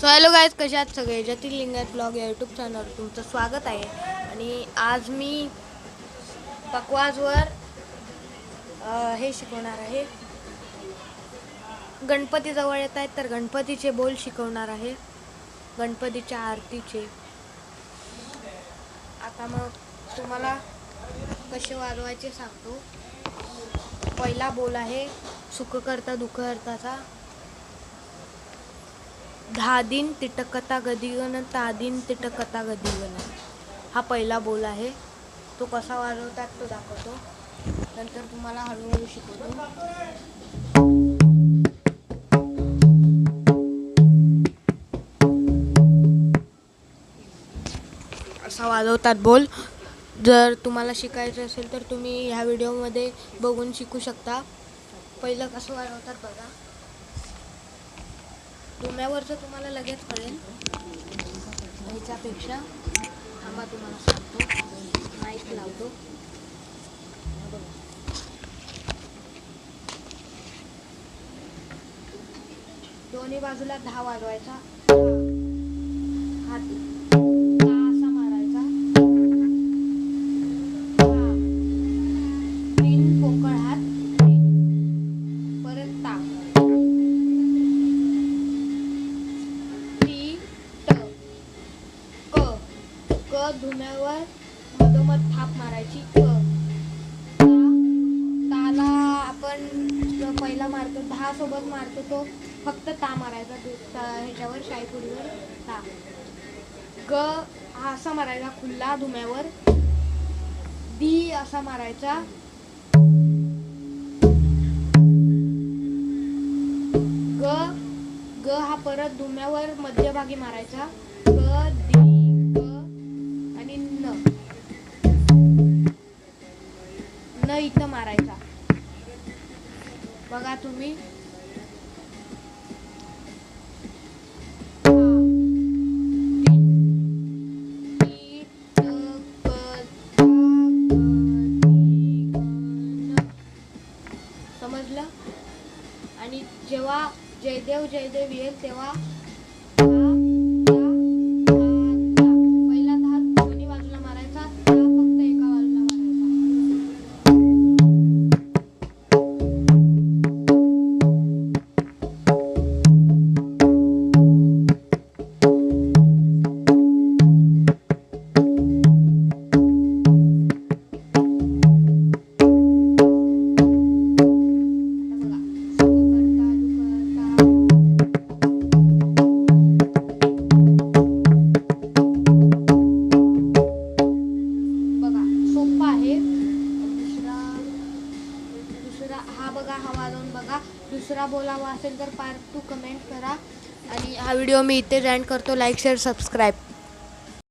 So hello guys कसे आहात सगळे? जटिल लिंगायत ब्लॉग या यूट्यूब चॅनलवर तुमचं स्वागत आहे. आणि आज मी पकवाजवर हे शिकवणार आहे. गणपती जवळ येत आहेत तर गणपतीचे बोल शिकवणार आहे. गणपतीच्या आरतीचे. आता मग तुम्हाला कसे वाजवायचे सांगतो. पहिला बोल आहे सुख करता दुःख दहा दिन तिटकता गदिगण तादीन तिटकता गदिगण हा पहिला बोल आहे. तो कसा वाजवतात तो दाखवतो. नंतर तुम्हाला हळूहळू शिकवतो. असा वाजवतात बोल. जर तुम्हाला शिकायचं असेल तर तुम्ही ह्या व्हिडिओमध्ये बघून शिकू शकता. पहिलं कसं वाजवतात बघा. डोम्यावरचं तुम्हाला लगेच कळेल. ह्याच्यापेक्षा थांबा तुम्हाला सांगतो. माईक लावतो. दोन्ही बाजूला दहा वाजवायचा. हात क धुम्यावर मधोमध थाप मारायची क ताला आपण जो पहिला मारतो दहा सोबत मारतो तो फक्त ता मारायचा ह्याच्यावर शाईपुरीवर ता. ग हा असा मारायचा खुल्ला धुम्यावर दी असा मारायचा. ग ग हा परत धुम्यावर मध्यभागी मारायचा. बघा तुम्ही. समजलं? आणि जेव्हा जयदेव जयदेव येईल तेव्हा बघा हा वाजवून बघा. दुसरा बोलावा असेल तर पार्ट टू कमेंट करा. आणि हा व्हिडिओ मी इथे जॉईन करतो. Like share subscribe